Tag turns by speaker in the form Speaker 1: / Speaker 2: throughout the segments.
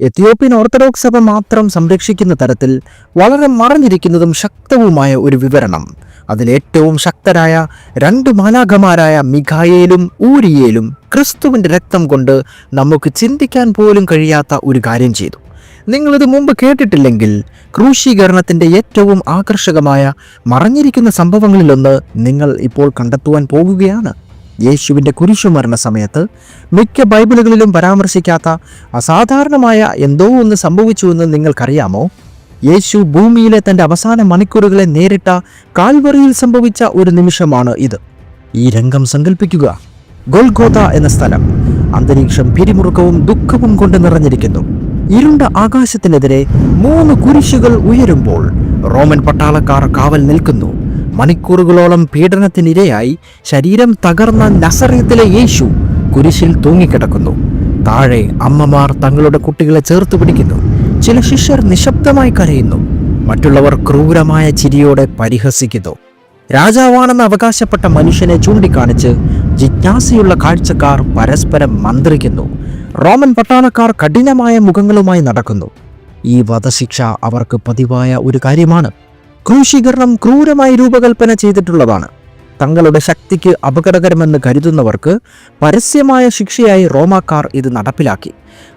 Speaker 1: Ethiopian orthodox സഭ മാത്രം സംരക്ഷിക്കുന്ന തരത്തിൽ വളരെ മറഞ്ഞിരിക്കുന്നതും ശക്തവുമായ ഒരു വിവരണം. അതിലേറ്റവും ശക്തരായ രണ്ട് മാലാഖമാരായ മിഖായേലും ഊരിയേലും ക്രിസ്തുവിന്റെ രക്തം കൊണ്ട് നമുക്ക് ചിന്തിക്കാൻ പോലും കഴിയാത്ത ഒരു കാര്യം ചെയ്തു. നിങ്ങളിത് മുമ്പ് കേട്ടിട്ടില്ലെങ്കിൽ ക്രൂശീകരണത്തിന്റെ ഏറ്റവും ആകർഷകമായ മറഞ്ഞിരിക്കുന്ന സംഭവങ്ങളിലൊന്ന് നിങ്ങൾ ഇപ്പോൾ കണ്ടെത്തുവാൻ പോകുകയാണ്. യേശുവിന്റെ കുരിശുമരണ സമയത്ത് മിക്ക ബൈബിളുകളിലും പരാമർശിക്കാത്ത അസാധാരണമായ എന്തോ ഒന്ന് സംഭവിച്ചുവെന്ന് നിങ്ങൾക്കറിയാമോ? യേശു ഭൂമിയിലെ തന്റെ അവസാന മണിക്കൂറുകളെ നേരിട്ട കാൽവറിയിൽ സംഭവിച്ച ഒരു നിമിഷമാണ് ഇത്. ഈ രംഗം സങ്കല്പിക്കുക ഗോൽഗോത എന്ന സ്ഥലം അന്തരീക്ഷം പിരിമുറുക്കവും ദുഃഖവും കൊണ്ട് നിറഞ്ഞിരിക്കുന്നു. ഇരുണ്ട ആകാശത്തിനെതിരെ മൂന്ന് കുരിശുകൾ ഉയരുമ്പോൾ റോമൻ പട്ടാളക്കാർ കാവൽ നിൽക്കുന്നു. മണിക്കൂറുകളോളം പീഡനത്തിനിരയായി ശരീരം തകർന്ന നസറിയത്തിലെ യേശു കുരിശിൽ തൂങ്ങിക്കിടക്കുന്നു. താഴെ അമ്മമാർ തങ്ങളുടെ കുട്ടികളെ ചേർത്ത് പിടിക്കുന്നു. ചില ശിഷ്യർ നിശബ്ദമായി കരയുന്നു. മറ്റുള്ളവർ ക്രൂരമായ ചിരിയോടെ പരിഹസിക്കുന്നു. രാജാവാണെന്ന് അവകാശപ്പെട്ട മനുഷ്യനെ ചൂണ്ടിക്കാണിച്ച് ജിജ്ഞാസയുള്ള കാഴ്ചക്കാർ പരസ്പരം മന്ത്രിക്കുന്നു. റോമൻ പട്ടാളക്കാർ കഠിനമായ മുഖങ്ങളുമായി നടക്കുന്നു. ഈ വധശിക്ഷ അവർക്ക് പതിവായ ഒരു കാര്യമാണ്. ക്രൂശീകരണം ക്രൂരമായി രൂപകൽപ്പന ചെയ്തിട്ടുള്ളതാണ്. തങ്ങളുടെ ശക്തിക്ക് അപകടകരമെന്ന് കരുതുന്നവർക്ക് പരസ്യമായ ശിക്ഷയായി റോമാക്കാർ ഇത് നടപ്പിലാക്കി.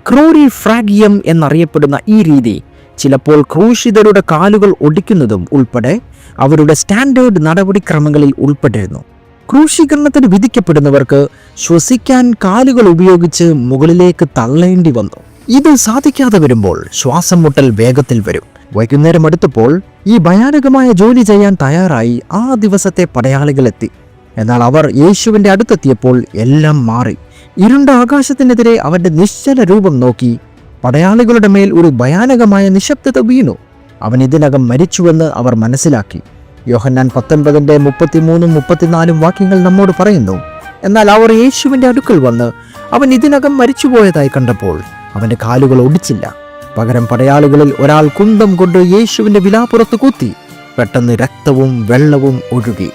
Speaker 1: ക്രൂരി ഫ്രാഗിയം എന്നറിയപ്പെടുന്ന ഈ രീതി ചിലപ്പോൾ ക്രൂശിതരുടെ കാലുകൾ ഒടിക്കുന്നതും ഉൾപ്പെടെ അവരുടെ സ്റ്റാൻഡേർഡ് നടപടിക്രമങ്ങളിൽ ഉൾപ്പെട്ടിരുന്നു. ക്രൂശീകരണത്തിന് വിധിക്കപ്പെടുന്നവർക്ക് ശ്വസിക്കാൻ കാലുകൾ ഉപയോഗിച്ച് മുകളിലേക്ക് തള്ളേണ്ടി വന്നു. ഇത് സാധിക്കാതെ വരുമ്പോൾ ശ്വാസം മുട്ടൽ വേഗത്തിൽ വരും. വൈകുന്നേരം അടുത്തപ്പോൾ ഈ ഭയാനകമായ ജോലി ചെയ്യാൻ തയ്യാറായി ആ ദിവസത്തെ പടയാളികളെത്തി. എന്നാൽ അവർ യേശുവിന്റെ അടുത്തെത്തിയപ്പോൾ എല്ലാം മാറി. ഇരുണ്ട ആകാശത്തിനെതിരെ അവന്റെ നിശ്ചല രൂപം നോക്കി പടയാളികളുടെ മേൽ ഒരു ഭയാനകമായ നിശബ്ദത വീണു. അവൻ ഇതിനകം മരിച്ചുവെന്ന് അവർ മനസ്സിലാക്കി. യോഹന്നാൻ പത്തൊൻപതിന്റെ മുപ്പത്തിമൂന്നും മുപ്പത്തിനാലും വാക്യങ്ങൾ നമ്മോട് പറയുന്നു എന്നാൽ അവർ യേശുവിന്റെ അടുക്കൽ വന്ന് അവൻ ഇതിനകം മരിച്ചുപോയതായി കണ്ടപ്പോൾ അവന്റെ കാലുകൾ ഒടിച്ചില്ല. പകരം പടയാളികളിൽ ഒരാൾ കുന്തം കൊണ്ട് യേശുവിന്റെ വിലാപ്പുറത്ത് കുത്തി പെട്ടെന്ന് രക്തവും വെള്ളവും ഒഴുകി.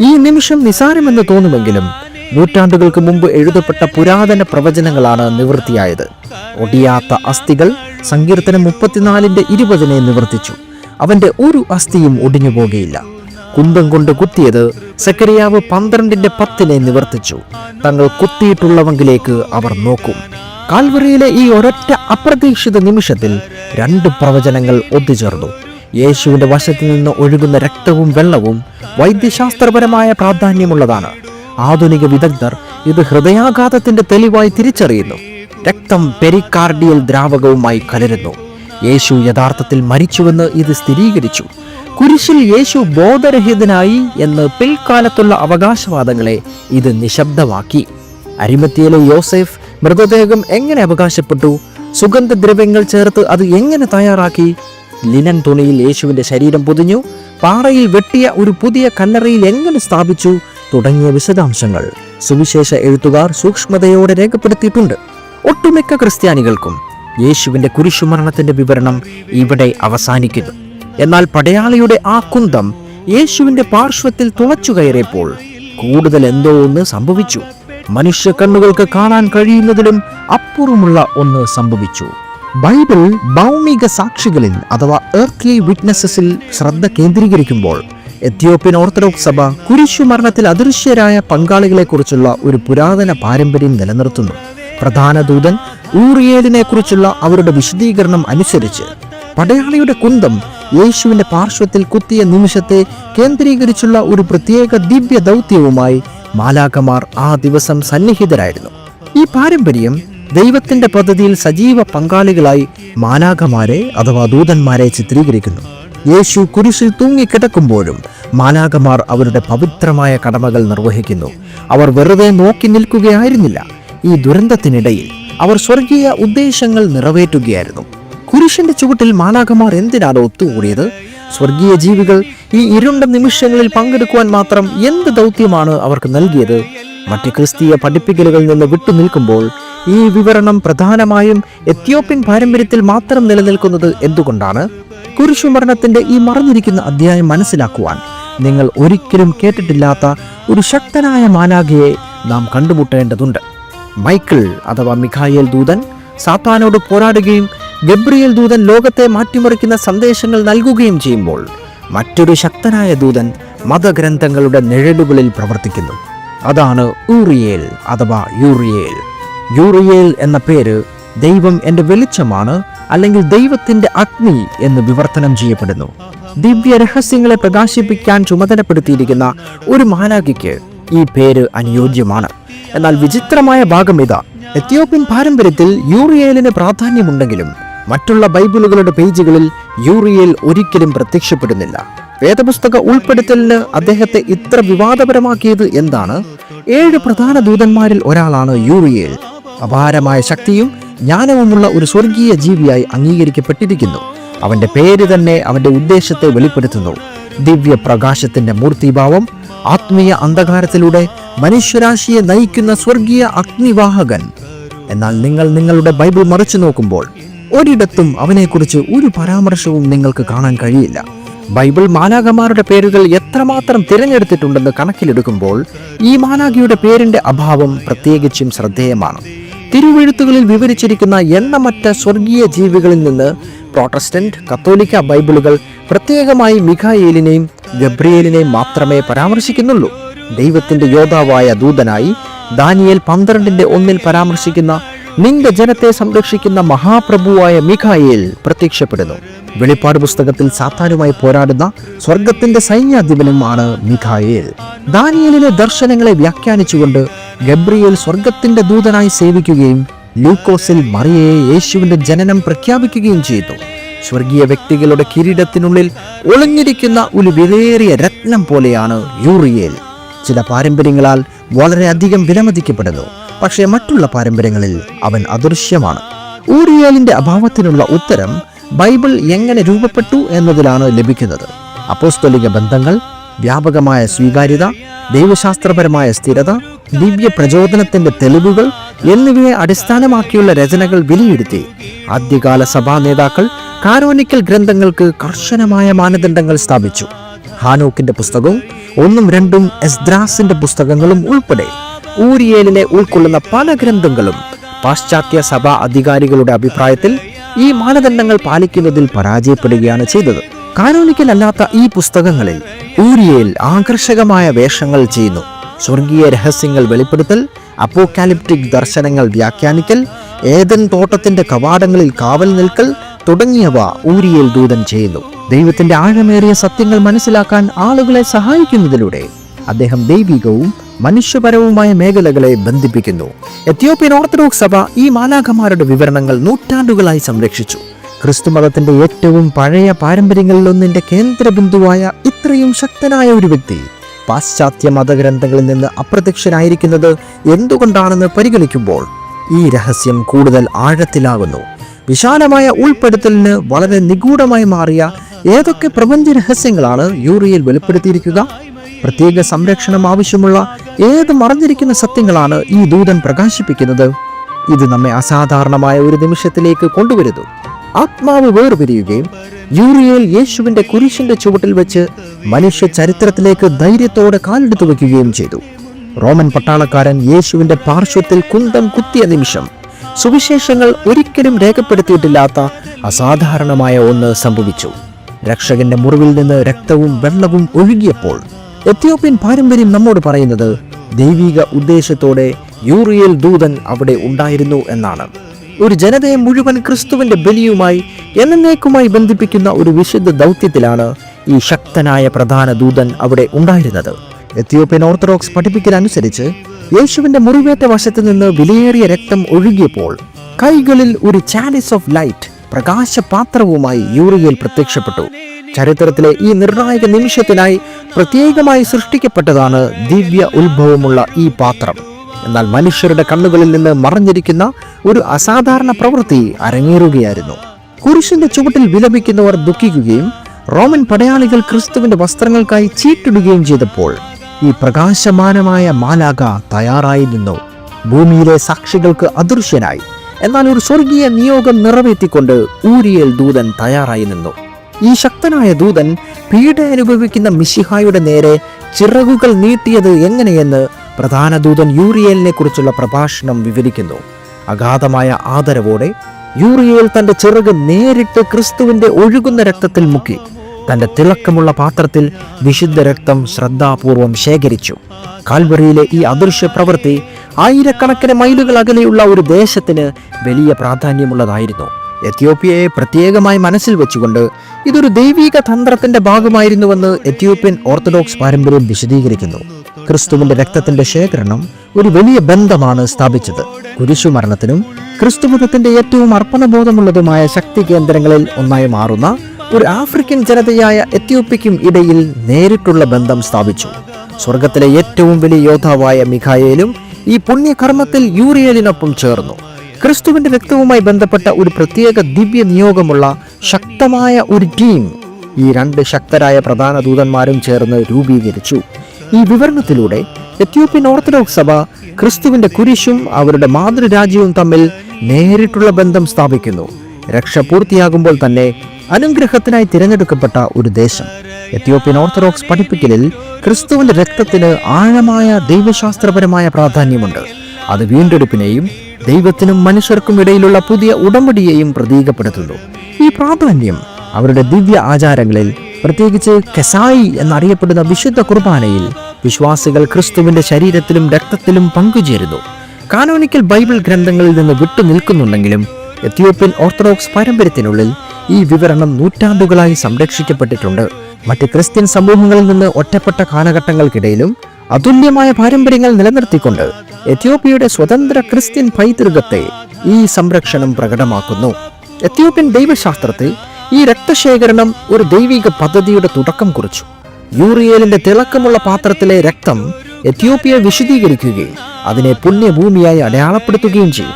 Speaker 1: ഈ നിമിഷം നിസാരമെന്ന് തോന്നുമെങ്കിലും നൂറ്റാണ്ടുകൾക്ക് മുമ്പ് എഴുതപ്പെട്ട പുരാതന പ്രവചനങ്ങളാണ് നിവൃത്തിയായത്. ഒടിയാത്ത അസ്ഥികൾ സങ്കീർത്തനം മുപ്പത്തിനാലിന്റെ ഇരുപതിനെ നിവർത്തിച്ചു. അവന്റെ ഒരു അസ്ഥിയും ഒടിഞ്ഞു പോകുകയില്ല കുന്തം കൊണ്ട് കുത്തിയത് സെക്കരിയാവ് പന്ത്രണ്ടിന്റെ പത്തിനെ നിവർത്തിച്ചു. തങ്ങൾ കുത്തിയിട്ടുള്ളവങ്കിലേക്ക് അവർ നോക്കും. കാൽവറിയിലെ ഈ ഒരൊറ്റ അപ്രതീക്ഷിത നിമിഷത്തിൽ രണ്ട് പ്രവചനങ്ങൾ ഒത്തുചേർന്നു. യേശുവിന്റെ വശത്തു നിന്ന് ഒഴുകുന്ന രക്തവും വെള്ളവും വൈദ്യശാസ്ത്രപരമായ പ്രാധാന്യമുള്ളതാണ്. ആധുനിക വിദഗ്ധർ ഇത് ഹൃദയാഘാതത്തിന്റെ തെളിവായി തിരിച്ചറിയുന്നു. രക്തം പെരിക്കാർഡിയൽ ദ്രാവകവുമായി കലരുന്നു. യേശു യഥാർത്ഥത്തിൽ മരിച്ചുവെന്ന് ഇത് സ്ഥിരീകരിച്ചു. കുരിശിൽ യേശു ബോധരഹിതനായി എന്ന് പിൽക്കാലത്തുള്ള അവകാശവാദങ്ങളെ ഇത് നിശബ്ദമാക്കി. അരിമത്തിയിലെ യോസെഫ് മൃതദേഹം എങ്ങനെ അവകാശപ്പെട്ടു? സുഗന്ധദ്രവ്യങ്ങൾ ചേർത്ത് അത് എങ്ങനെ തയ്യാറാക്കി? ലിനൻ തുണിയിൽ യേശുവിന്റെ ശരീരം പൊതിഞ്ഞു പാറയിൽ വെട്ടിയ ഒരു പുതിയ കല്ലറയിൽ എങ്ങനെ സ്ഥാപിച്ചു? തുടങ്ങിയ വിശദാംശങ്ങൾ സുവിശേഷ എഴുത്തുകാർ സൂക്ഷ്മതയോടെ രേഖപ്പെടുത്തിയിട്ടുണ്ട്. ഒട്ടുമിക്ക ക്രിസ്ത്യാനികൾക്കും യേശുവിന്റെ കുരിശുമരണത്തിന്റെ വിവരണം ഇവിടെ അവസാനിക്കുന്നു. എന്നാൽ പടയാളിയുടെ ആ കുന്തം യേശുവിന്റെ പാർശ്വത്തിൽ തുളച്ചു കയറിയപ്പോൾ കൂടുതൽ എന്തോ ഒന്ന് സംഭവിച്ചു. മനുഷ്യ കണ്ണുകൾക്ക് കാണാൻ കഴിയുന്നതിലും അപ്പുറമുള്ള ഒന്ന് സംഭവിച്ചു. ബൈബിൾ ഭൗമിക സാക്ഷികളിൽ അഥവാ എർത്ത്ലി വിറ്റ്നസസിൽ ശ്രദ്ധ കേന്ദ്രീകരിക്കുമ്പോൾ എത്യോപ്യൻ ഓർത്തഡോക്സ് സഭ കുരിശുമരണത്തിൽ അദൃശ്യരായ പങ്കാളികളെക്കുറിച്ചുള്ള ഒരു പുരാതന പാരമ്പര്യം നിലനിർത്തുന്നു. പ്രധാന ദൂതൻ ഊറിയേലിനെ കുറിച്ചുള്ള അവരുടെ വിശദീകരണം അനുസരിച്ച് പടയാളിയുടെ കുന്തം യേശുവിന്റെ പാർശ്വത്തിൽ കുത്തിയ നിമിഷത്തെ കേന്ദ്രീകരിച്ചുള്ള ഒരു പ്രത്യേക ദിവ്യ ദൗത്യവുമായി മാലാകമാർ ആ ദിവസം സന്നിഹിതരായിരുന്നു. ഈ പാരമ്പര്യം ദൈവത്തിന്റെ പദ്ധതിയിൽ സജീവ പങ്കാളികളായി മാലാകമാരെ അഥവാ ദൂതന്മാരെ ചിത്രീകരിക്കുന്നു. യേശു കുരിശിൽ തൂങ്ങിക്കിടക്കുമ്പോഴും മാലാകമാർ അവരുടെ പവിത്രമായ കടമകൾ നിർവഹിക്കുന്നു. അവർ വെറുതെ നോക്കി നിൽക്കുകയായിരുന്നില്ല. ഈ ദുരന്തത്തിനിടയിൽ അവർ സ്വർഗീയ ഉദ്ദേശങ്ങൾ നിറവേറ്റുകയായിരുന്നു. കുരിശിന്റെ ചുവട്ടിൽ മാലാഖമാർ എന്തിനാണ് ഒത്തുകൂടിയത്? സ്വർഗീയ ജീവികൾ ഈ ഇരുണ്ട നിമിഷങ്ങളിൽ പങ്കെടുക്കുവാൻ മാത്രം എന്ത് ദൗത്യമാണ് അവർക്ക് നൽകിയത്? മറ്റ് ക്രിസ്തീയ പഠിപ്പിക്കലുകളിൽ നിന്ന് വിട്ടുനിൽക്കുമ്പോൾ ഈ വിവരണം പ്രധാനമായും എത്യോപ്യൻ പാരമ്പര്യത്തിൽ മാത്രം നിലനിൽക്കുന്നത് എന്തുകൊണ്ടാണ്? കുരിശുമരണത്തിന്റെ ഈ മറഞ്ഞിരിക്കുന്ന അധ്യായം മനസ്സിലാക്കുവാൻ നിങ്ങൾ ഒരിക്കലും കേട്ടിട്ടില്ലാത്ത ഒരു ശക്തനായ മാലാഖയെ നാം കണ്ടുമുട്ടേണ്ടതുണ്ട്. മൈക്കിൾ അഥവാ മിഖായേൽ ദൂതൻ സാത്താനോട് പോരാടുകയും ഗബ്രിയേൽ ദൂതൻ ലോകത്തെ മാറ്റിമറിക്കുന്ന സന്ദേശങ്ങൾ നൽകുകയും ചെയ്യുമ്പോൾ മറ്റൊരു ശക്തനായ ദൂതൻ മതഗ്രന്ഥങ്ങളുടെ നിഴലുകളിൽ പ്രവർത്തിക്കുന്നു. അതാണ് ഊറിയേൽ അഥവാ യൂറിയേൽ. യൂറിയേൽ എന്ന പേര് ദൈവം എന്റെ വെളിച്ചമാണ് അല്ലെങ്കിൽ ദൈവത്തിന്റെ അഗ്നി എന്ന് വിവർത്തനം ചെയ്യപ്പെടുന്നു. ദിവ്യ രഹസ്യങ്ങളെ പ്രകാശിപ്പിക്കാൻ ചുമതലപ്പെടുത്തിയിരിക്കുന്ന ഒരു മാലാഖിക്ക് ഈ പേര് അനുയോജ്യമാണ്. എന്നാൽ വിചിത്രമായ ഭാഗം ഇതാ. എത്യോപ്യൻ പാരമ്പര്യത്തിൽ യൂറിയേലിന് പ്രാധാന്യമുണ്ടെങ്കിലും മറ്റുള്ള ബൈബിളുകളുടെ പേജുകളിൽ യൂറിയേൽ ഒരിക്കലും പ്രത്യക്ഷപ്പെടുന്നില്ല. വേദപുസ്തക ഉൾപ്പെടുത്തലിന് അദ്ദേഹത്തെ ഇത്ര വിവാദപരമാക്കിയത് എന്താണ്? ഏഴ് പ്രധാന ദൂതന്മാരിൽ ഒരാളാണ് യൂറിയേൽ. അപാരമായ ശക്തിയും ജ്ഞാനവുമുള്ള ഒരു സ്വർഗീയ ജീവിയായി അംഗീകരിക്കപ്പെട്ടിരിക്കുന്നു. അവന്റെ പേര് തന്നെ അവന്റെ ഉദ്ദേശത്തെ വെളിപ്പെടുത്തുന്നു. ദിവ്യ പ്രകാശത്തിന്റെ മൂർത്തിഭാവം ആത്മീയ അന്ധകാരത്തിലൂടെ മനുഷ്യരാശിയെ നയിക്കുന്ന സ്വർഗീയ അഗ്നിവാഹകൻ. എന്നാൽ നിങ്ങൾ നിങ്ങളുടെ ബൈബിൾ മറിച്ചു നോക്കുമ്പോൾ ഒരിടത്തും അവനെക്കുറിച്ച് ഒരു പരാമർശവും നിങ്ങൾക്ക് കാണാൻ കഴിയില്ല. ബൈബിൾ മാലാഖമാരുടെ പേരുകൾ എത്രമാത്രം തിരഞ്ഞെടുത്തിട്ടുണ്ടെന്ന് കണക്കിലെടുക്കുമ്പോൾ ഈ മാലാഖയുടെ പേരിന്റെ അഭാവം പ്രത്യേകിച്ചും ശ്രദ്ധേയമാണ്. തിരുവെഴുത്തുകളിൽ വിവരിച്ചിരിക്കുന്ന എണ്ണമറ്റ സ്വർഗീയ ജീവികളിൽ നിന്ന് പ്രോട്ടസ്റ്റന്റ് കത്തോലിക്ക ബൈബിളുകൾ പ്രത്യേകമായി മിഖായേലിനെയും ഗബ്രിയേലിനെയും മാത്രമേ പരാമർശിക്കുന്നുള്ളൂ. ദൈവത്തിന്റെ യോദ്ധാവായ ദൂതനായി ദാനിയേൽ പന്ത്രണ്ടിന്റെ ഒന്നിൽ പരാമർശിക്കുന്ന നിന്റെ ജനത്തെ സംരക്ഷിക്കുന്ന മഹാപ്രഭുവായ മിഖായേൽ പ്രത്യക്ഷപ്പെടുന്നു. വെളിപ്പാട് പുസ്തകത്തിൽ സാത്താനുമായി പോരാടുന്ന സ്വർഗത്തിന്റെ സൈന്യാധിപനുമാണ് മിഖായേൽ. ദാനിയലിലെ ദർശനങ്ങളെ വ്യാഖ്യാനിച്ചുകൊണ്ട് ഗബ്രിയേൽ സ്വർഗത്തിന്റെ ദൂതനായി സേവിക്കുകയും ലൂക്കോസിൽ മറിയയെ യേശുവിന്റെ ജനനം പ്രഖ്യാപിക്കുകയും ചെയ്തു. സ്വർഗീയ വ്യക്തികളുടെ കിരീടത്തിനുള്ളിൽ ഒളിഞ്ഞിരിക്കുന്ന ഒരു വിലയേറിയ രത്നം പോലെയാണ് യൂറിയേൽ. ചില പാരമ്പര്യങ്ങളാൽ വളരെയധികം വിലമതിക്കപ്പെടുന്നു. പക്ഷേ മറ്റുള്ള പാരമ്പര്യങ്ങളിൽ അവൻ അദൃശ്യമാണ്. ഊറിയേലിന്റെ അഭാവത്തിനുള്ള ഉത്തരം ബൈബിൾ എങ്ങനെ രൂപപ്പെട്ടു എന്നതിലാണ് ലഭിക്കുന്നത്. അപ്പോസ്തോലിക ബന്ധങ്ങൾ വ്യാപകമായ സ്വീകാര്യത ദൈവശാസ്ത്രപരമായ സ്ഥിരത ദിവ്യ പ്രചോദനത്തിന്റെ തെളിവുകൾ എന്നിവയെ അടിസ്ഥാനമാക്കിയുള്ള രചനകൾ വിലയിരുത്തി ആദ്യകാല സഭാ നേതാക്കൾ കാരോനിക്കൽ ഗ്രന്ഥങ്ങൾക്ക് കർശനമായ മാനദണ്ഡങ്ങൾ സ്ഥാപിച്ചു. ഹാനോക്കിന്റെ പുസ്തകവും ഒന്നും രണ്ടും എസ്ദ്രാസിന്റെ പുസ്തകങ്ങളും ഉൾപ്പെടെ ഊരിയേലിനെ ഉൾക്കൊള്ളുന്ന പല ഗ്രന്ഥങ്ങളും പാശ്ചാത്യ സഭാ അധികാരികളുടെ അഭിപ്രായത്തിൽ ഈ മാനദണ്ഡങ്ങൾ പാലിക്കുന്നതിൽ പരാജയപ്പെടുകയാണ് ചെയ്തത്. കാനോനിക്കലല്ലാത്ത ഈ പുസ്തകങ്ങളിൽ ഊരിയേൽ ആകർഷകമായ വേഷങ്ങൾ ചെയ്യുന്നു. സ്വർഗീയ രഹസ്യങ്ങൾ വെളിപ്പെടുത്തൽ അപ്പോക്കാലിപ്റ്റിക് ദർശനങ്ങൾ വ്യാഖ്യാനിക്കൽ ഏതൻ തോട്ടത്തിന്റെ കവാടങ്ങളിൽ കാവൽ നിൽക്കൽ തുടങ്ങിയവ ഊരിയേൽ ദൂതൻ ചെയ്യുന്നു. ദൈവത്തിന്റെ ആഴമേറിയ സത്യങ്ങൾ മനസ്സിലാക്കാൻ ആളുകളെ സഹായിക്കുന്നതിലൂടെ അദ്ദേഹം ദൈവികവും മനുഷ്യപരവുമായ മേഖലകളെ ബന്ധിപ്പിക്കുന്നു. എത്യോപ്യൻ ഓർത്തഡോക്സ് സഭ ഈ മാലാഖമാരുടെ വിവരണങ്ങൾ നൂറ്റാണ്ടുകളായി സംരക്ഷിച്ചു. ക്രിസ്തുമതത്തിന്റെ ഏറ്റവും പഴയ പാരമ്പര്യങ്ങളിലൊന്നിന്റെ കേന്ദ്രബിന്ദുവായ ഇത്രയും ശക്തനായ ഒരു വ്യക്തി പാശ്ചാത്യ മതഗ്രന്ഥങ്ങളിൽ നിന്ന് അപ്രത്യക്ഷനായിരിക്കുന്നത് എന്തുകൊണ്ടാണെന്ന് പരിഗണിക്കുമ്പോൾ ഈ രഹസ്യം കൂടുതൽ ആഴത്തിലാകുന്നു. വിശാലമായ ഉൾപ്പെടുത്തലിന് വളരെ നിഗൂഢമായി മാറിയ ഏതൊക്കെ പ്രപഞ്ച രഹസ്യങ്ങളാണ് യൂറിയയിൽ വെളിപ്പെടുത്തിയിരിക്കുക? പ്രത്യേക സംരക്ഷണം ആവശ്യമുള്ള ഏത് മറഞ്ഞിരിക്കുന്ന സത്യങ്ങളാണ് ഈ ദൂതൻ പ്രകാശിപ്പിക്കുന്നത്? ഇത് നമ്മെ അസാധാരണമായ ഒരു നിമിഷത്തിലേക്ക് കൊണ്ടുവരുന്നു. ആത്മാവ് വേർപിരിയുകയും യൂറിയൽ യേശുവിന്റെ കുരിശിന്റെ ചുവട്ടിൽ വെച്ച് മനുഷ്യ ചരിത്രത്തിലേക്ക് ധൈര്യത്തോടെ കാലെടുത്തു വയ്ക്കുകയും ചെയ്തു. റോമൻ പട്ടാളക്കാരൻ യേശുവിന്റെ പാർശ്വത്തിൽ കുന്തം കുത്തിയ നിമിഷം സുവിശേഷങ്ങൾ ഒരിക്കലും രേഖപ്പെടുത്തിയിട്ടില്ലാത്ത അസാധാരണമായ ഒന്ന് സംഭവിച്ചു. രക്ഷകന്റെ മുറിവിൽ നിന്ന് രക്തവും വെള്ളവും ഒഴുകിയപ്പോൾ എത്യോപ്യൻ പാരമ്പര്യം നമ്മോട് പറയുന്നത് ദൈവിക ഉദ്ദേശത്തോടെ യൂറിയൽ ദൂതൻ അവിടെ ഉണ്ടായിരുന്നു എന്നാണ്. ഒരു ജനതയെ മുഴുവൻ ക്രിസ്തുവിന്റെ ബലിയുമായി എന്നേക്കുമായി ബന്ധിപ്പിക്കുന്ന ഒരു വിശുദ്ധ ദൗത്യത്തിലാണ് ഈ ശക്തനായ പ്രധാന ദൂതൻ അവിടെ ഉണ്ടായിരുന്നത്. എത്യോപ്യൻ ഓർത്തഡോക്സ് പഠിപ്പിക്കലനുസരിച്ച് യേശുവിന്റെ മുറിവേറ്റ വശത്ത് നിന്ന് വിലയേറിയ രക്തം ഒഴുകിയപ്പോൾ കൈകളിൽ ഒരു ചാലിസ് ഓഫ് ലൈറ്റ് പ്രകാശപാത്രവുമായി യൂറിയയിൽ പ്രത്യക്ഷപ്പെട്ടു. ചരിത്രത്തിലെ ഈ നിർണായക നിമിഷത്തിനായി പ്രത്യേകമായി സൃഷ്ടിക്കപ്പെട്ടതാണ് ദിവ്യ ഉത്ഭവമുള്ള ഈ പാത്രം. എന്നാൽ മനുഷ്യരുടെ കണ്ണുകളിൽ നിന്ന് മറഞ്ഞിരിക്കുന്ന ഒരു അസാധാരണ പ്രവൃത്തി അരങ്ങേറുകയായിരുന്നു. കുരിശിന്റെ ചുവട്ടിൽ വിലപിക്കുന്നവർ ദുഃഖിക്കുകയും റോമൻ പടയാളികൾ ക്രിസ്തുവിന്റെ വസ്ത്രങ്ങൾക്കായി ചീട്ടിടുകയും ചെയ്തപ്പോൾ ഈ പ്രകാശമാനമായ മാലാക തയ്യാറായി നിന്നു. ഭൂമിയിലെ സാക്ഷികൾക്ക് അദൃശ്യനായി. എന്നാൽ ഒരു സ്വർഗീയ നിയോഗം നിറവേറ്റിക്കൊണ്ട് ഊരിയൽ ദൂതൻ തയ്യാറായി നിന്നു. ഈ ശക്തനായ ദൂതൻ പീഡ അനുഭവിക്കുന്ന മിഷിഹായുടെ നേരെ ചിറകുകൾ നീട്ടിയത് എങ്ങനെയെന്ന് പ്രധാന ദൂതൻ യൂറിയേലിനെ കുറിച്ചുള്ള പ്രഭാഷണം വിവരിക്കുന്നു. അഗാധമായ ആദരവോടെ യൂറിയൽ തന്റെ ചിറക് നേരിട്ട് ക്രിസ്തുവിന്റെ ഒഴുകുന്ന രക്തത്തിൽ മുക്കി. തന്റെ തിളക്കമുള്ള പാത്രത്തിൽ വിശുദ്ധ രക്തം ശ്രദ്ധാപൂർവം ശേഖരിച്ചു. കാൽവറിയിലെ ഈ അദൃശ്യ പ്രവൃത്തി ആയിരക്കണക്കിന് മൈലുകൾ അകലെയുള്ള ഒരു ദേശത്തിന് വലിയ പ്രാധാന്യമുള്ളതായിരുന്നു. എത്യോപ്യയെ പ്രത്യേകമായി മനസ്സിൽ വെച്ചുകൊണ്ട് ഇതൊരു ദൈവീക തന്ത്രത്തിന്റെ ഭാഗമായിരുന്നുവെന്ന് എത്യോപ്യൻ ഓർത്തഡോക്സ് പാരമ്പര്യം വിശദീകരിക്കുന്നു. ക്രിസ്തുവിന്റെ രക്തത്തിന്റെ ശേഖരണം ഒരു വലിയ ബന്ധമാണ് സ്ഥാപിച്ചത്. കുരിശുമരണത്തിനും ക്രിസ്തുമതത്തിന്റെ ഏറ്റവും അർപ്പണബോധമുള്ളതുമായ ശക്തി കേന്ദ്രങ്ങളിൽ ഒന്നായി മാറുന്ന ഒരു ആഫ്രിക്കൻ ജനതയായ എത്യോപ്യയ്ക്കും ഇടയിൽ നേരിട്ടുള്ള ബന്ധം സ്ഥാപിച്ചു. സ്വർഗത്തിലെ ഏറ്റവും വലിയ യോദ്ധാവായ മിഖായേലും ഈ പുണ്യകർമ്മത്തിൽ യൂറിയലിനൊപ്പം ചേർന്നു. ക്രിസ്തുവിന്റെ രക്തവുമായി ബന്ധപ്പെട്ട ഒരു പ്രത്യേക ദിവ്യ നിയോഗമുള്ള ശക്തമായ ഒരു ടീം ഈ രണ്ട് ശക്തരായ പ്രധാന ദൂതന്മാരും ചേർന്ന് രൂപീകരിച്ചു. ഈ വിവരണത്തിലൂടെ എത്യോപ്യൻ ഓർത്തഡോക്സ് സഭ ക്രിസ്തുവിന്റെ കുരിശും അവരുടെ മാതൃരാജ്യവും തമ്മിൽ നേരിട്ടുള്ള ബന്ധം സ്ഥാപിക്കുന്നു. രക്ഷ പൂർത്തിയാകുമ്പോൾ തന്നെ അനുഗ്രഹത്തിനായി തിരഞ്ഞെടുക്കപ്പെട്ട ഒരു ദേശം. എത്യോപ്യൻ ഓർത്തഡോക്സ് പഠിപ്പിക്കലിൽ ക്രിസ്തുവിന്റെ രക്തത്തിന് ആഴമായ ദൈവശാസ്ത്രപരമായ പ്രാധാന്യമുണ്ട്. അത് വീണ്ടെടുപ്പിനെയും ദൈവത്തിനും മനുഷ്യർക്കും ഇടയിലുള്ള പുതിയ ഉടമ്പടിയെയും പ്രതീകപ്പെടുത്തുന്നു. ഈ പ്രാധാന്യം അവരുടെ ദിവ്യ ആചാരങ്ങളിൽ പ്രത്യേകിച്ച് കെസായി എന്നറിയപ്പെടുന്ന വിശുദ്ധ കുർബാനയിൽ വിശ്വാസികൾ ക്രിസ്തുവിന്റെ ശരീരത്തിലും രക്തത്തിലും പങ്കുചേരുന്നു. കാനോനിക്കൽ ബൈബിൾ ഗ്രന്ഥങ്ങളിൽ നിന്ന് വിട്ടു നിൽക്കുന്നുണ്ടെങ്കിലും എത്യോപ്യൻ ഓർത്തഡോക്സ് പാരമ്പര്യത്തിനുള്ളിൽ ഈ വിവരണം നൂറ്റാണ്ടുകളായി സംരക്ഷിക്കപ്പെട്ടിട്ടുണ്ട്. മറ്റ് ക്രിസ്ത്യൻ സമൂഹങ്ങളിൽ നിന്ന് ഒറ്റപ്പെട്ട കാലഘട്ടങ്ങൾക്കിടയിലും അതുല്യമായ പാരമ്പര്യങ്ങൾ നിലനിർത്തിക്കൊണ്ട് എത്യോപ്യയുടെ സ്വതന്ത്ര ക്രിസ്ത്യൻ പൈതൃകത്തെ ഈ സംരക്ഷണം പ്രകടമാക്കുന്നു. എത്യോപ്യൻ ദൈവശാസ്ത്രത്തിൽ ഈ രക്തശേഖരണം ഒരു ദൈവിക പദ്ധതിയുടെ തുടക്കം കുറിച്ചു. യൂറിയലിന്റെ തിളക്കമുള്ള പാത്രത്തിലെ രക്തം എത്യോപ്യയെ വിശദീകരിക്കുകയും അതിനെ പുണ്യഭൂമിയായി അടയാളപ്പെടുത്തുകയും ചെയ്യും.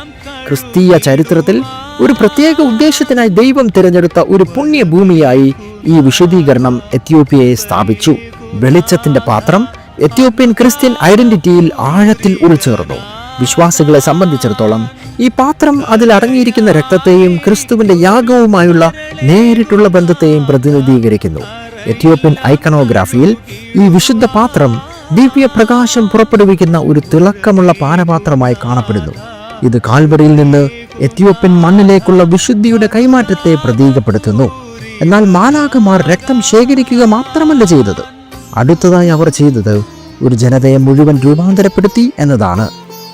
Speaker 1: ക്രിസ്തീയ ചരിത്രത്തിൽ ഒരു പ്രത്യേക ഉദ്ദേശത്തിനായി ദൈവം തിരഞ്ഞെടുത്ത ഒരു പുണ്യഭൂമിയായി ഈ വിശദീകരണം എത്യോപ്യയെ സ്ഥാപിച്ചു. വെളിച്ചത്തിന്റെ പാത്രം എത്യോപ്യൻ ക്രിസ്ത്യൻ ഐഡന്റിറ്റിയിൽ ആഴത്തിൽ ഉൾച്ചേർന്നു. വിശ്വാസികളെ സംബന്ധിച്ചിടത്തോളം ഈ പാത്രം അതിൽ അടങ്ങിയിരിക്കുന്ന രക്തത്തെയും ക്രിസ്തുവിന്റെ യാഗവുമായുള്ള നേരിട്ടുള്ള ബന്ധത്തെയും പ്രതിനിധീകരിക്കുന്നു. എത്യോപ്യൻ ഐക്കണോഗ്രാഫിയിൽ ഈ വിശുദ്ധ പാത്രം ദിവ്യ പ്രകാശം പുറപ്പെടുവിക്കുന്ന ഒരു തിളക്കമുള്ള പാനപാത്രമായി കാണപ്പെടുന്നു. ഇത് കാൽവറിയിൽ നിന്ന് എത്യോപ്യൻ മണ്ണിലേക്കുള്ള വിശുദ്ധിയുടെ കൈമാറ്റത്തെ പ്രതീകപ്പെടുത്തുന്നു. എന്നാൽ മാലാഖമാർ രക്തം ശേഖരിക്കുക മാത്രമല്ല ചെയ്തത്. അടുത്തതായി അവർ ചെയ്തത് ഒരു ജനതയെ മുഴുവൻ രൂപാന്തരപ്പെടുത്തി എന്നതാണ്.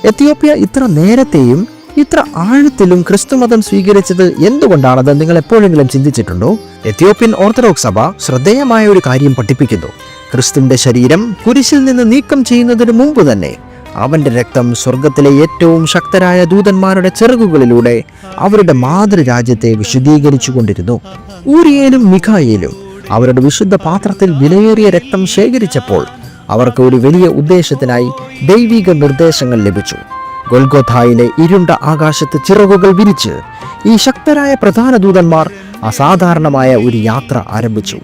Speaker 1: എത്യോപ്യ ഇത്ര നേരത്തെയും ഇത്ര ആഴത്തിലും ക്രിസ്തുമതം സ്വീകരിച്ചത് എന്തുകൊണ്ടാണെന്ന് നിങ്ങൾ എപ്പോഴെങ്കിലും ചിന്തിച്ചിട്ടുണ്ടോ? എത്യോപ്യൻ ഓർത്തഡോക്സ് സഭ ശ്രദ്ധേയമായ ഒരു കാര്യം പഠിപ്പിക്കുന്നു. ക്രിസ്തുവിന്റെ ശരീരം കുരിശിൽ നിന്ന് നീക്കം ചെയ്യുന്നതിന് മുമ്പ് തന്നെ അവന്റെ രക്തം സ്വർഗത്തിലെ ഏറ്റവും ശക്തരായ ദൂതന്മാരുടെ ചെറുകുകളിലൂടെ അവരുടെ മാതൃരാജ്യത്തെ വിശദീകരിച്ചു കൊണ്ടിരുന്നു ഊരിയേലും മിഖായേലും അവരുടെ വിശുദ്ധ പാത്രത്തിൽ വിലയേറിയ രക്തം ശേഖരിച്ചപ്പോൾ അവർക്ക് ഒരു വലിയ ഉദ്ദേശത്തിനായി ദൈവിക നിർദ്ദേശങ്ങൾ ലഭിച്ചു. ഗൊൽഗോഥായിലെ ഇരുണ്ട ആകാശത്ത് ചിറകുകൾ വിരിച്ച് ഈ ശക്തരായ പ്രധാന ദൂതന്മാർ അസാധാരണമായ ഒരു യാത്ര ആരംഭിച്ചു.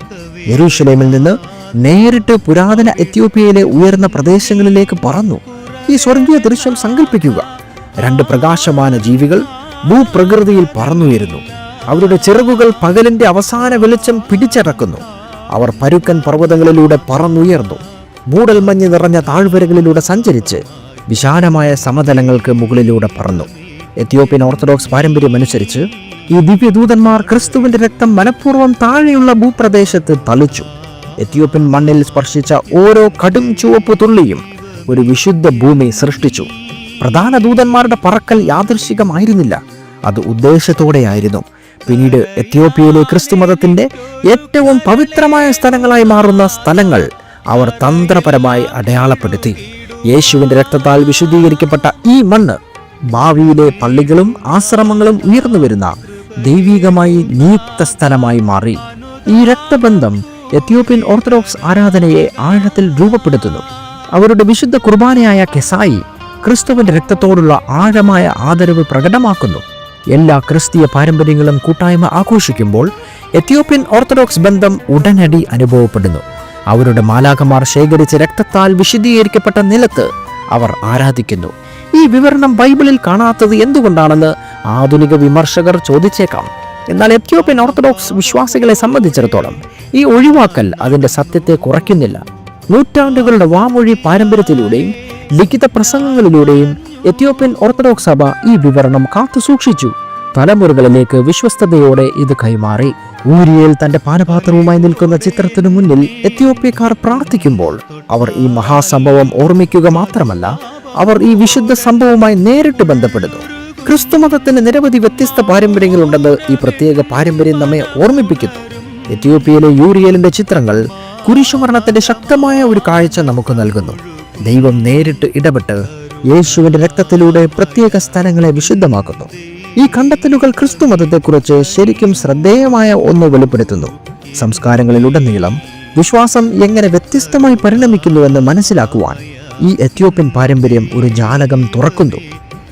Speaker 1: യെരൂഷലേമിൽ നിന്ന് നേരിട്ട് പുരാതന എത്യോപ്യയിലെ ഉയർന്ന പ്രദേശങ്ങളിലേക്ക് പറന്നു. ഈ സ്വർഗീയ ദൃശ്യം സങ്കല്പിക്കുക രണ്ട് പ്രകാശമാന ജീവികൾ ഭൂപ്രകൃതിയിൽ പറന്നുയരുന്നു. അവരുടെ ചിറകുകൾ പകലിന്റെ അവസാന വെളിച്ചം പിടിച്ചടക്കുന്നു. അവർ പരുക്കൻ പർവതങ്ങളിലൂടെ പറന്നുയർന്നു. മൂടൽമഞ്ഞ് നിറഞ്ഞ താഴ്വരകളിലൂടെ സഞ്ചരിച്ച് വിശാലമായ സമതലങ്ങൾക്ക് മുകളിലൂടെ പറന്നു. എത്യോപ്യൻ ഓർത്തഡോക്സ് പാരമ്പര്യം അനുസരിച്ച് ഈ ദിവ്യദൂതന്മാർ ക്രിസ്തുവിന്റെ രക്തം മനഃപൂർവം താഴെയുള്ള ഭൂപ്രദേശത്ത് തളിച്ചു. എത്യോപ്യൻ മണ്ണിൽ സ്പർശിച്ച ഓരോ കടും ചുവപ്പ് തുള്ളിയും ഒരു വിശുദ്ധ ഭൂമി സൃഷ്ടിച്ചു. പ്രധാന ദൂതന്മാരുടെ പറക്കൽ യാദൃശികമായിരുന്നില്ല. അത് ഉദ്ദേശത്തോടെയായിരുന്നു. പിന്നീട് എത്യോപ്യയിലെ ക്രിസ്തുമതത്തിന്റെ ഏറ്റവും പവിത്രമായ സ്ഥലങ്ങളായി മാറുന്ന സ്ഥലങ്ങൾ അവർ തന്ത്രപരമായി അടയാളപ്പെടുത്തി. യേശുവിന്റെ രക്തത്താൽ വിശുദ്ധീകരിക്കപ്പെട്ട ഈ മണ്ണ് ഭാവിയിലെ പള്ളികളും ആശ്രമങ്ങളും ഉയർന്നു വരുന്ന ദൈവികമായി നിയുക്ത സ്ഥലമായി മാറി. ഈ രക്തബന്ധം എത്യോപ്യൻ ഓർത്തഡോക്സ് ആരാധനയെ ആഴത്തിൽ രൂപപ്പെടുത്തുന്നു. അവരുടെ വിശുദ്ധ കുർബാനയായ കെസായി ക്രിസ്തുവിന്റെ രക്തത്തോടുള്ള ആഴമായ ആദരവ് പ്രകടമാക്കുന്നു. എല്ലാ ക്രിസ്തീയ പാരമ്പര്യങ്ങളും കൂട്ടായ്മ ആഘോഷിക്കുമ്പോൾ എത്യോപ്യൻ ഓർത്തഡോക്സ് ബന്ധം ഉടനടി അനുഭവപ്പെടുന്നു. അവരുടെ മാലാഖമാർ ശേഖരിച്ച രക്തത്താൽ വിശദീകരിക്കപ്പെട്ട നിലത്ത് അവർ ആരാധിക്കുന്നു. ഈ വിവരണം ബൈബിളിൽ കാണാത്തത് എന്തുകൊണ്ടാണെന്ന് ആധുനിക വിമർശകർ ചോദിച്ചേക്കാം. എന്നാൽ എത്യോപ്യൻ ഓർത്തഡോക്സ് വിശ്വാസികളെ സംബന്ധിച്ചിടത്തോളം ഈ ഒഴിവാക്കൽ അതിന്റെ സത്യത്തെ കുറയ്ക്കുന്നില്ല. നൂറ്റാണ്ടുകളുടെ വാമൊഴി പാരമ്പര്യത്തിലൂടെയും ലിഖിത പ്രസംഗങ്ങളിലൂടെയും എത്യോപ്യൻ ഓർത്തഡോക്സ് സഭ ഈ വിവരണം കാത്തു സൂക്ഷിച്ചു. തലമുറകളിലേക്ക് വിശ്വസ്തതയോടെ ഇത് കൈമാറി. ഊരിയയിൽ തന്റെ പാനപാത്രവുമായി നിൽക്കുന്ന ചിത്രത്തിനു മുന്നിൽ എത്യോപ്യക്കാർ പ്രാർത്ഥിക്കുമ്പോൾ അവർ ഈ മഹാസംഭവം ഓർമ്മിക്കുക മാത്രമല്ല അവർ ഈ വിശുദ്ധ സംഭവവുമായി നേരിട്ട് ബന്ധപ്പെടുന്നു. ക്രിസ്തുമതത്തിന് നിരവധി വ്യത്യസ്ത പാരമ്പര്യങ്ങളുണ്ടെന്ന് ഈ പ്രത്യേക പാരമ്പര്യം നമ്മെ ഓർമ്മിപ്പിക്കുന്നു. എത്യോപ്യയിലെ യൂറിയലിന്റെ ചിത്രങ്ങൾ കുരിശുമരണത്തിന്റെ ശക്തമായ ഒരു കാഴ്ച നമുക്ക് നൽകുന്നു. ദൈവം നേരിട്ട് ഇടപെട്ട് യേശുവിന്റെ രക്തത്തിലൂടെ പ്രത്യേക സ്ഥലങ്ങളെ വിശുദ്ധമാക്കുന്നു. ഈ കണ്ടെത്തലുകൾ ക്രിസ്തു മതത്തെക്കുറിച്ച് ശരിക്കും ശ്രദ്ധേയമായ ഒന്ന് വെളിപ്പെടുത്തുന്നു. സംസ്കാരങ്ങളിലുടനീളം വിശ്വാസം എങ്ങനെ വ്യത്യസ്തമായി പരിണമിക്കുന്നുവെന്ന് മനസ്സിലാക്കുവാൻ ഈ എത്യോപ്യൻ പാരമ്പര്യം ഒരു ജാലകം തുറക്കുന്നു.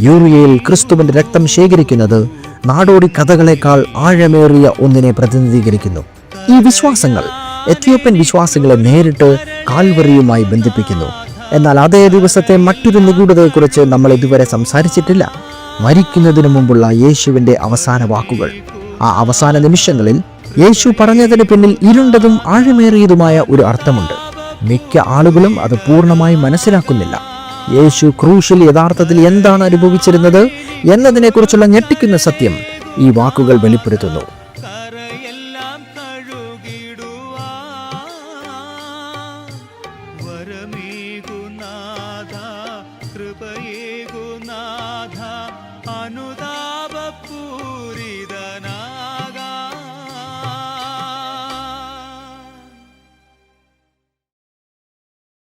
Speaker 1: യൂറിയയിൽ ക്രിസ്തുവിന്റെ രക്തം ശേഖരിക്കുന്നത് നാടോടി കഥകളെക്കാൾ ആഴമേറിയ ഒന്നിനെ പ്രതിനിധീകരിക്കുന്നു. ഈ വിശ്വാസങ്ങൾ എത്യോപ്യൻ വിശ്വാസികളെ നേരിട്ട് കാൽവറിയുമായി ബന്ധിപ്പിക്കുന്നു. എന്നാൽ അതേ ദിവസത്തെ മറ്റൊരു നിഗൂഢതയെക്കുറിച്ച് നമ്മൾ ഇതുവരെ സംസാരിച്ചിട്ടില്ല. മരിക്കുന്നതിന് മുമ്പുള്ള യേശുവിന്റെ അവസാന വാക്കുകൾ. ആ അവസാന നിമിഷങ്ങളിൽ യേശു പറഞ്ഞതിന് പിന്നിൽ ഇരുണ്ടതും ആഴമേറിയതുമായ ഒരു അർത്ഥമുണ്ട്. മിക്ക ആളുകളും അത് പൂർണമായി മനസ്സിലാക്കുന്നില്ല. യേശു ക്രൂശിൽ യഥാർത്ഥത്തിൽ എന്താണ് അനുഭവിച്ചിരുന്നത് എന്നതിനെക്കുറിച്ചുള്ള ഞെട്ടിക്കുന്ന സത്യം ഈ വാക്കുകൾ വെളിപ്പെടുത്തുന്നു.